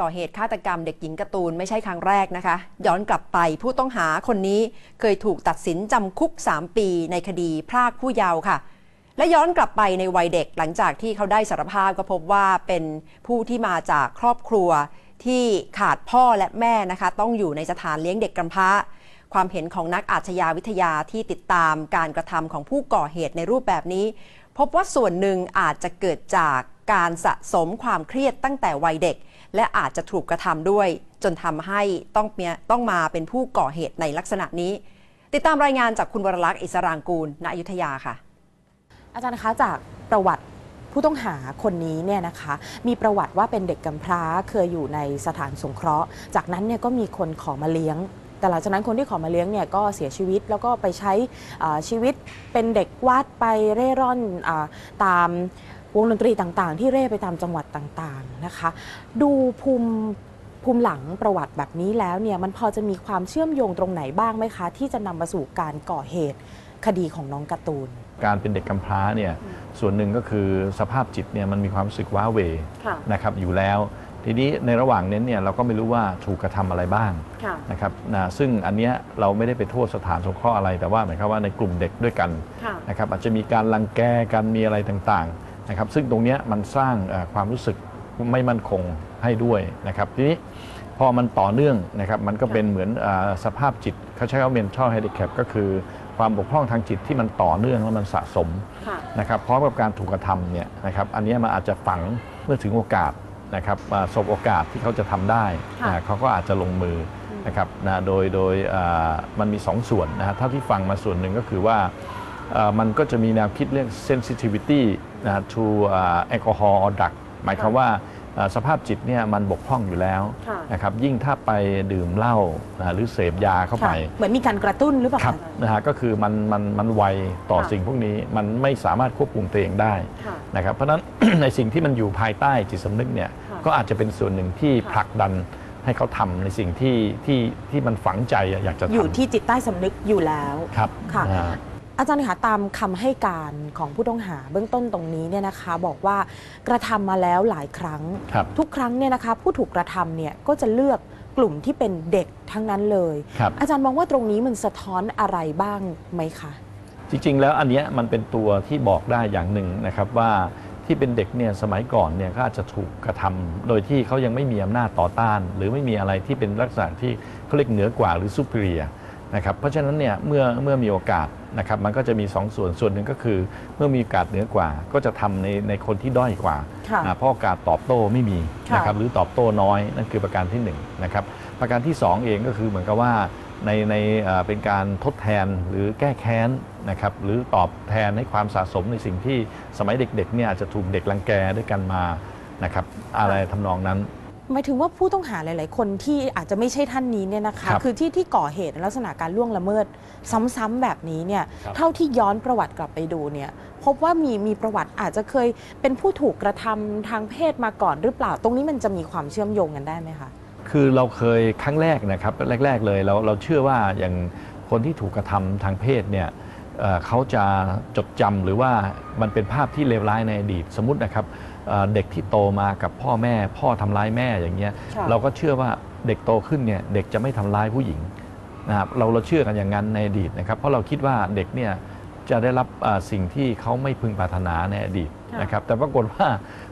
ก่อเหตุฆาตกรรมเด็กหญิงการ์ตูนไม่ใช่ครั้งแรกนะคะ ย้อนกลับไปผู้ต้องหาคนนี้เคยถูกตัดสินจำคุก 3 ปีในคดีพรากผู้เยาว์ค่ะ และย้อนกลับไปในวัยเด็กหลังจากที่เขาได้สารภาพก็พบว่าเป็นผู้ที่มาจากครอบครัวที่ขาดพ่อและแม่นะคะ ต้องอยู่ในสถานเลี้ยงเด็กกำพร้า ความเห็นของนักอาชญาวิทยาที่ติดตามการกระทำของผู้ก่อเหตุในรูปแบบนี้ พบว่าส่วนหนึ่งอาจจะเกิดจากการสะสมความเครียดตั้งแต่วัยเด็ก และอาจจะถูกกระทำด้วย จนทำให้ต้องเมียต้องมาเป็นผู้ก่อเหตุในลักษณะนี้ ติดตามรายงานจากคุณวรลักษณ์อิสรางกูลณอยุธยาค่ะ อาจารย์คะจากประวัติผู้ต้องหาคนนี้เนี่ยนะคะมีประวัติว่าเป็นเด็กกำพร้าเคยอยู่ในสถานสงเคราะห์ จากนั้นเนี่ยก็มีคนขอมาเลี้ยง แต่หลังจากนั้นคนที่ขอมาเลี้ยงเนี่ยก็เสียชีวิตแล้วก็ไปใช้ชีวิตเป็นเด็กวัดไปเร่ร่อนอตาม วงดนตรีต่างๆ ที่เร่ไปตามจังหวัดต่างๆนะคะ ดูภูมิภูมิหลังประวัติแบบนี้แล้วเนี่ยมันพอจะมีความเชื่อมโยงตรงไหนบ้างไหมคะ ที่จะนำมาสู่การก่อเหตุคดีของน้องการ์ตูน การเป็นเด็กกำพร้าเนี่ยส่วนหนึ่งก็คือสภาพจิตเนี่ยมันมีความรู้สึกว้าเหวค่ะนะครับอยู่แล้ว ทีนี้ในระหว่างนั้นเนี่ยเราก็ไม่รู้ว่าถูกกระทำอะไรบ้างค่ะนะครับนะซึ่งอันเนี้ยเราไม่ได้ไปโทษสถานสงเคราะห์อะไรแต่ว่าหมายความว่าในกลุ่มเด็กด้วยกันค่ะนะครับอาจจะมีการรังแกกันมีอะไรต่างๆ นะครับซึ่งตรงเนี้ยมันสร้างเอ่อความรู้สึกไม่มั่นคงให้ด้วยนะครับทีนี้พอมันต่อเนื่องนะครับมันก็เป็นเหมือนอาสภาพจิตเขาใช้คำว่า mental handicap ก็คือความบกพร่องทางจิตที่มันต่อเนื่องแล้วมันสะสมค่ะนะครับพร้อมกับการถูกกระทำเนี่ยนะครับอันเนี้ยมันอาจจะฝังเมื่อถึงโอกาสนะครับอ่าสบโอกาสที่เขาจะทำได้ค่ะนะเขาก็อาจจะลงมืออนะครับนะโดยโดยอ่ามันมีสองส่วนนะฮะเท่าที่ฟังมาส่วนหนึ่งก็คือว่าอ่ามันก็จะมีแนวคิดเรื่อง sensitivity นะ to อ่า alcohol or drug หมายความว่าอ่าสภาพจิตเนี่ยมันบกพร่องอยู่แล้วค่ะนะครับยิ่งถ้าไปดื่มเหล้านะหรือเสพยาเข้าไปค่ะเหมือนมีการกระตุ้นหรือเปล่าครับอาจารย์นะฮะก็คือมันมันมันไวต่อค่ะสิ่งพวกนี้มันไม่สามารถควบคุมตัวเองได้ค่ะนะครับเพราะฉะนั้นในสิ่งที่มันอยู่ภายใต้จิตสำนึกเนี่ยค่ะก็อาจจะเป็นส่วนหนึ่งที่ค่ะผลักดันให้เขาทำในสิ่งที่ที่ที่มันฝังใจอะอยากจะทำอยู่ที่จิตใต้สำนึกอยู่แล้วครับค่ะนะฮะ อาจารย์คะตามคำให้การของผู้ต้องหาเบื้องต้นตรงนี้เนี่ยนะคะ บอกว่ากระทำมาแล้วหลายครั้งครับทุกครั้งเนี่ยนะคะผู้ถูกกระทำเนี่ยก็จะเลือกกลุ่มที่เป็นเด็กทั้งนั้นเลยครับอาจารย์มองว่าตรงนี้มันสะท้อนอะไรบ้างไหมคะจริงๆ แล้วอันเนี้ยมันเป็นตัวที่บอกได้อย่างหนึ่งนะครับว่าที่เป็นเด็กเนี่ยสมัยก่อนเนี่ยก็อาจจะถูกกระทำโดยที่เขายังไม่มีอำนาจต่อต้าน หรือไม่มีอะไรที่เป็นลักษณะที่เขาเรียกเหนือกว่าหรือ superior นะครับเพราะฉะนั้นเนี่ยเมื่อเมื่อมีโอกาสนะครับมันก็จะมีสองส่วนส่วนหนึ่งก็คือ เมื่อมีโอกาสเหนือกว่า ก็จะทำในในคนที่ด้อยกว่าค่ะอ่า เพราะโอกาสตอบโต้ไม่มีค่ะนะครับหรือตอบโต้น้อยนั่นคือประการที่หนึ่งนะครับประการที่สองเองก็คือเหมือนกับว่าในในเอ่อเป็นการทดแทนหรือแก้แค้นนะครับหรือตอบแทนให้ความสะสมในสิ่งที่สมัยเด็กๆเนี่ยอาจจะถูกเด็กรังแกด้วยกันมานะครับอะไรทำนองนั้น หมายถึงว่าผู้ต้องหาหลาย ๆ คนที่อาจจะไม่ใช่ท่านนี้เนี่ยนะคะครับอที่ที่ก่อเหตุในลักษณะการล่วงละเมิด ซ้ำๆแบบนี้เนี่ยครับ เท่าที่ย้อนประวัติกลับไปดูเนี่ยพบว่ามีมีประวัติอาจจะเคยเป็นผู้ถูกกระทำทางเพศมาก่อนหรือเปล่า ตรงนี้มันจะมีความเชื่อมโยงกันได้ไหมคะ คือเราเคยครั้งแรกนะครับแรก ๆ เลยเราเราเชื่อว่าอย่างคนที่ถูกกระทำทางเพศเนี่ยเอ่อเขาจะจดจำหรือว่ามันเป็นภาพที่เลวร้ายในอดีตสมมตินะครับ เอ่อเด็กที่โตมากับพ่อแม่ พ่อทำร้ายแม่อย่างเงี้ยค่ะเราก็เชื่อว่าเด็กโตขึ้นเนี่ยเด็กจะไม่ทำร้ายผู้หญิงนะครับเราเราเชื่อกันอย่างนั้นในอดีตนะครับเพราะเราคิดว่าเด็กเนี่ยจะได้รับเอ่อสิ่งที่เขาไม่พึงปรารถนาในอดีตค่ะนะครับแต่ปรากฏว่า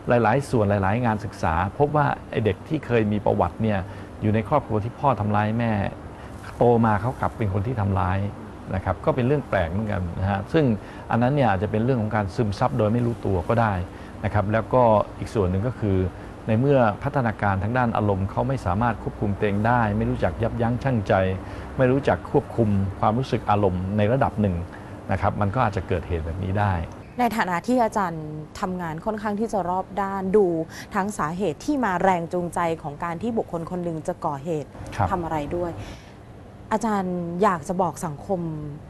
หลาย ๆ ส่วนหลาย ๆ งานศึกษา พบว่าไอเด็กที่เคยมีประวัติเนี่ยอยู่ในครอบครัวที่พ่อทำร้ายแม่ โตมาเขากลับเป็นคนที่ทำร้ายนะครับก็เป็นเรื่องแปลกเหมือนกันนะฮะซึ่งอันนั้นเนี่ยอาจจะเป็นเรื่องของการซึมซับโดยไม่รู้ตัวก็ได้ นะครับแล้วก็อีกส่วนหนึ่งก็คือ ในเมื่อพัฒนาการทางด้านอารมณ์เขาไม่สามารถควบคุมตัวเองได้ ไม่รู้จักยับยั้งชั่งใจ ไม่รู้จักควบคุมความรู้สึกอารมณ์ในระดับหนึ่งนะครับมันก็อาจจะเกิดเหตุแบบนี้ได้ในฐานะที่อาจารย์ทำงานค่อนข้างที่จะรอบด้านดู ทั้งสาเหตุที่มาแรงจูงใจของการที่บุคคลคนหนึ่งจะก่อเหตุครับทำอะไรด้วย อาจารย์อยากจะบอกสังคม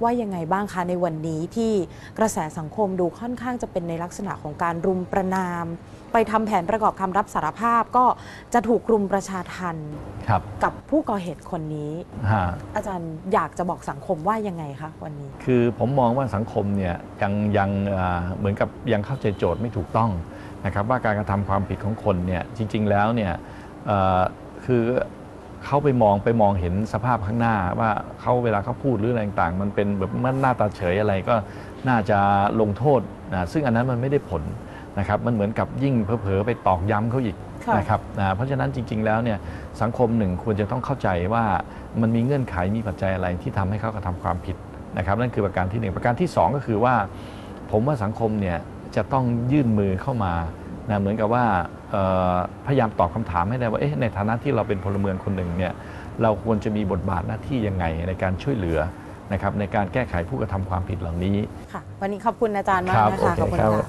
ว่ายังไงบ้างคะในวันนี้ที่กระแสสังคมดูค่อนข้างจะเป็นในลักษณะของการรุมประนาม ไปทำแผนประกอบคำรับสารภาพก็จะถูกรุมประชาทันครับกับผู้ก่อเหตุคนนี้ฮะอาจารย์อยากจะบอกสังคมว่ายังไงคะวันนี้ คือผมมองว่าสังคมเนี่ยยังยังเอ่อเหมือนกับยังเข้าใจโจทย์ไม่ถูกต้องนะครับว่าการกระทำความผิดของคนเนี่ยจริง ๆ แล้วเนี่ยเอ่อคือ เขาไปมองไปมองเห็นสภาพข้างหน้าว่าเขาเวลาเขาพูดหรืออะไรต่างๆมันเป็นแบบมันหน้าตาเฉยอะไรก็น่าจะลงโทษนะซึ่งอันนั้นมันไม่ได้ผลนะครับมันเหมือนกับยิ่งเผลอๆไปตอกย้ำเขาอีกค่ะนะครับนะเพราะฉะนั้นจริง ๆ แล้วเนี่ยสังคมหนึ่งควรจะต้องเข้าใจว่ามันมีเงื่อนไขมีปัจจัยอะไรที่ทำให้เขากระทำความผิดนะครับนั่นคือประการที่หนึ่งประการที่สองก็คือว่า ผมว่าสังคมเนี่ยจะต้องยื่นมือเข้ามานะเหมือนกับว่าเอ่อพยายามตอบคำถามให้ได้ว่าเอ๊ะในฐานะที่เราเป็นพลเมืองคนหนึ่งเนี่ยเราควรจะมีบทบาทหน้าที่ยังไงในการช่วยเหลือนะครับในการแก้ไขผู้กระทำความผิดเหล่านี้ค่ะวันนี้ขอบคุณอาจารย์มากครับนะคะโอเคขอบคุณครับค่ะ